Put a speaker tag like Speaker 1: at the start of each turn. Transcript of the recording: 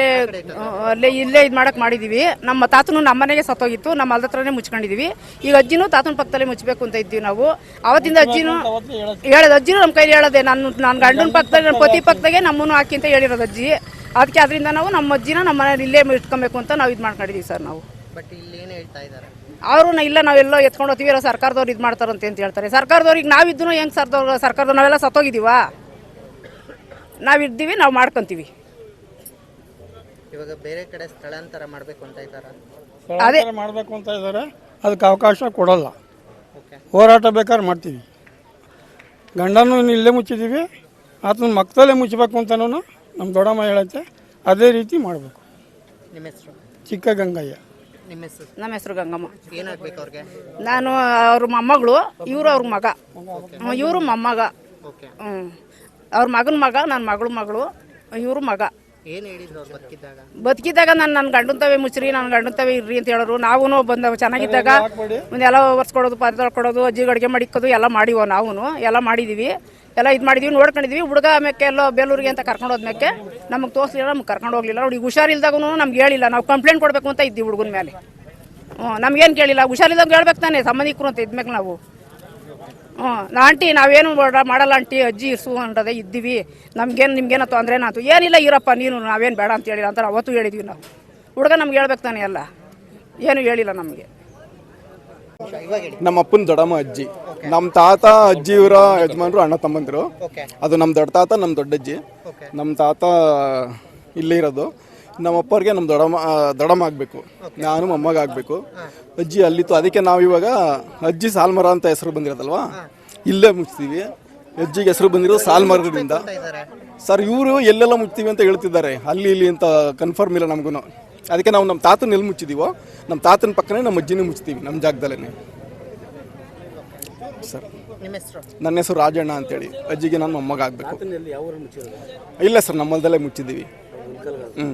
Speaker 1: ಅಲ್ಲೇ ಅಲ್ಲೇ ಇಲ್ಲೇ ಇದು ಮಾಡಕ್ ಮಾಡಿದೀವಿ. ನಮ್ಮ ತಾತನು ನಮ್ಮ ಮನೆಗೆ ಸತ್ತೋಗಿತ್ತು ನಮ್ಮ ಅಲ್ದ ಹತ್ರನೇ ಮುಚ್ಕೊಂಡಿದೀವಿ. ಈಗ ಅಜ್ಜಿನೂ ತಾತನ ಪಕ್ಕದಲ್ಲೇ ಮುಚ್ಚಬೇಕು ಅಂತ ಇದ್ದೀವಿ ನಾವು. ಅವತ್ತಿಂದ ಅಜ್ಜಿನೂ ಹೇಳೋದು. ಅಜ್ಜಿನೂ ನಮ್ಮ ಕೈಲಿ ಹೇಳದೆ ನಾನು ನನ್ನ ಗಂಡನ ಪಕ್ಕದಲ್ಲಿ ನನ್ನ ಪತಿ ಪಕ್ಕದಾಗೆ ನಮ್ಮನ್ನು ಹಾಕಿ ಅಂತ ಹೇಳಿರೋದು ಅಜ್ಜಿ. ಅದಕ್ಕೆ ಅದರಿಂದ ನಾವು ನಮ್ಮ ಅಜ್ಜಿನ ನಮ್ಮ ಮನೇಲಿ ಇಲ್ಲೇ ಇಟ್ಕೊಬೇಕು ಅಂತ ನಾವು ಇದು ಮಾಡ್ಕೊಂಡಿದೀವಿ ಸರ್ ನಾವು.
Speaker 2: ಬಟ್ ಇಲ್ಲಿ ಏನು ಹೇಳ್ತಾ ಇದ್ದಾರೆ?
Speaker 1: ಅವರು ಇಲ್ಲ ನಾವೆಲ್ಲೋ ಎತ್ಕೊಂಡು ಹೋಗ್ತೀವಿ ಇರೋ ಸರ್ಕಾರದವ್ರು ಇದು ಮಾಡ್ತಾರಂತೆ ಅಂತ ಹೇಳ್ತಾರೆ. ಸರ್ಕಾರದವ್ರಿಗೆ ನಾವಿದ್ದು ಹೆಂಗೆ ಸರ್ದವ್ರು ಸರ್ಕಾರದವ್ರು ನಾವೆಲ್ಲ ಸತ್ತೋಗಿದ್ದೀವಾ? ನಾವಿದ್ದೀವಿ ನಾವು ಮಾಡ್ಕೊಂತೀವಿ.
Speaker 2: ಇವಾಗ ಬೇರೆ ಕಡೆ ಸ್ಥಳಾಂತರ ಮಾಡಬೇಕು ಅಂತ ಇದ್ದಾರಾ?
Speaker 3: ಸ್ಥಳಾಂತರ ಮಾಡಬೇಕು ಅಂತ ಇದ್ದಾರೆ. ಅದಕ್ಕೆ ಅವಕಾಶ ಕೊಡಲ್ಲ.
Speaker 2: ಓಕೆ.
Speaker 3: ಹೋರಾಟ ಬೇಕಾದ್ರೆ ಮಾಡ್ತೀವಿ. ಗಂಡನೂ ಇಲ್ಲೇ ಮುಚ್ಚಿದ್ದೀವಿ. ಆತನ ಮಕ್ಕದಲ್ಲೇ ಮುಚ್ಚಬೇಕು ಅಂತನೂ ನಮ್ಮ ದೊಡ್ಡಮ್ಮ ಹೇಳುತ್ತೆ. ಅದೇ ರೀತಿ ಮಾಡಬೇಕು.
Speaker 2: ನಿಮ್ಮ ಹೆಸರು?
Speaker 3: ಚಿಕ್ಕ ಗಂಗಯ್ಯ
Speaker 2: ನಿಮ್ಮ ಹೆಸರು?
Speaker 1: ನಮ್ಮ ಹೆಸರು ಗಂಗಮ್ಮ.
Speaker 2: ಏನಾಗಬೇಕು ಅವ್ರಿಗೆ?
Speaker 1: ನಾನು ಅವ್ರ ಮೊಮ್ಮಗಳು ಇವರು ಅವ್ರ ಮಗ. ಇವರು ಮೊಮ್ಮಗ.
Speaker 2: ಓಕೆ.
Speaker 1: ಹ್ಞೂ ಅವ್ರ ಮಗನ ಮಗ ನನ್ನ ಮಗಳು ಮಗಳು ಇವರು ಮಗ.
Speaker 2: ಏನು ಹೇಳಿದ್ರು ಅವ್ರು ಬದುಕಿದ್ದಾಗ?
Speaker 1: ಬದುಕಿದ್ದಾಗ ನಾನು ನನ್ನ ಗಂಡನ ತವೆ ಮುಚ್ಚ್ರಿ ನನ್ನ ಗಂಡನ ತವೆ ಇರ್ರಿ ಅಂತ ಹೇಳೋರು. ನಾವು ಬಂದ ಚೆನ್ನಾಗಿದ್ದಾಗ ಒಂದೆಲ್ಲ ಒರೆಸ್ಕೊಡೋದು ಪಾತ್ರೆ ಕೊಡೋದು ಅಜ್ಜಿಗೆ ಅಡುಗೆ ಮಾಡಿಕ್ಕೋದು ಎಲ್ಲ ಮಾಡಿವ ನಾವು ಎಲ್ಲ ಮಾಡಿದ್ದೀವಿ ಎಲ್ಲ ಇದು ಮಾಡಿದೀವಿ ನೋಡ್ಕೊಂಡಿದ್ವಿ. ಹುಡುಗ ಆಮೇಲೆ ಎಲ್ಲೋ ಬೇಲೂರಿಗೆ ಅಂತ ಕರ್ಕೊಂಡು ಹೋದ್ಮೇಲೆ ನಮಗೆ ತೋರಿಸಲಿಲ್ಲ ನಮ್ಗೆ ಕರ್ಕೊಂಡು ಹೋಗ್ಲಿಲ್ಲ. ನೋಡಿ ಹುಷಾರಿಲ್ದಾಗೂ ನಮ್ಗೆ ಹೇಳಿಲ್ಲ. ನಾವು ಕಂಪ್ಲೇಂಟ್ ಕೊಡಬೇಕು ಅಂತ ಇದ್ದೀವಿ ಹುಡುಗನ ಮೇಲೆ. ಹ್ಞೂ ನಮ್ಗೇನು ಕೇಳಿಲ್ಲ? ಹುಷಾರಿಲ್ದಾಗ ಹೇಳ್ಬೇಕು ತಾನೆ ಸಂಬಂಧಿಕರು ಅಂತ ಇದ್ಮೇಲೆ ನಾವು. ಹ್ಞೂ ನಾ ಆಂಟಿ ನಾವೇನು ಮಾಡ- ಮಾಡಲ್ಲ ಆಂಟಿ ಅಜ್ಜಿ ಇರ್ಸು ಅನ್ನೋದೇ ಇದ್ದೀವಿ. ನಮ್ಗೇನು ನಿಮ್ಗೇನೋ ತೊಂದರೆ ಆಯ್ತು ಏನಿಲ್ಲ ಇರಪ್ಪ ನೀನು ನಾವೇನು ಬೇಡ ಅಂತ ಹೇಳಿಲ್ಲ ಅಂತ ಅವತ್ತು ಹೇಳಿದ್ವಿ ನಾವು. ಹುಡುಗ ನಮ್ಗೆ ಹೇಳ್ಬೇಕು ತಾನೆ ಎಲ್ಲ ಏನು ಹೇಳಿಲ್ಲ ನಮಗೆ.
Speaker 4: ನಮ್ಮ ಅಪ್ಪನ ದೊಡ್ಡಮ್ಮ ಅಜ್ಜಿ. ನಮ್ಮ ತಾತ ಅಜ್ಜಿಯವರ ಯಜಮಾನರು ಅಣ್ಣ ತಮ್ಮಂದಿರು.
Speaker 2: ಓಕೆ
Speaker 4: ಅದು ನಮ್ಮ ದೊಡ್ಡ ತಾತ ನಮ್ಮ ದೊಡ್ಡಜ್ಜಿ.
Speaker 2: ಓಕೆ
Speaker 4: ನಮ್ಮ ತಾತ ಇಲ್ಲೇ ಇರೋದು. ನಮ್ಮ ಅಪ್ಪರಿಗೆ ನಮ್ಮ ದೊಡಮ್ಮ ದೊಡಮ್ಮ ಆಗಬೇಕು ನಾನು ಮೊಮ್ಮಗ ಆಗಬೇಕು ಅಜ್ಜಿ ಅಲ್ಲಿತ್ತು. ಅದಕ್ಕೆ ನಾವು ಇವಾಗ ಅಜ್ಜಿ ಸಾಲ್ಮರ ಅಂತ ಹೆಸರು ಬಂದಿರೋದಲ್ವಾ? ಇಲ್ಲೇ ಮುಚ್ತೀವಿ. ಅಜ್ಜಿಗೆ ಹೆಸರು ಬಂದಿರೋದು ಸಾಲ್ಮರದಿಂದ. ಸರ್ ಇವರು ಎಲ್ಲೆಲ್ಲ ಮುಚ್ತೀವಿ ಅಂತ ಹೇಳ್ತಿದ್ದಾರೆ. ಅಲ್ಲಿ ಇಲ್ಲಿ ಅಂತ ಕನ್ಫರ್ಮ್ ಇಲ್ಲ ನಮಗೂ ಅದಕ್ಕೆ ನಾವು ನಮ್ಮ ತಾತನ ಎಲ್ಲಿ ಮುಚ್ಚಿದೀವೋ ನಮ್ಮ ತಾತನ ಪಕ್ಕನೇ ನಮ್ಮ ಅಜ್ಜಿನೇ ಮುಚ್ತೀವಿ ನಮ್ಮ ಜಾಗದಲ್ಲೇ ಸರ್
Speaker 2: ನಿಮ್ಮ ಹೆಸರು?
Speaker 4: ನನ್ನ ಹೆಸರು ರಾಜಣ್ಣ ಅಂತೇಳಿ. ಅಜ್ಜಿಗೆ ನಾನು ಮೊಮ್ಮಗ ಆಗಬೇಕು ಇಲ್ಲ ಸರ್ ನಮ್ಮಲ್ದಲ್ಲೇ ಮುಚ್ಚಿದ್ದೀವಿ. ಹ್ಞೂ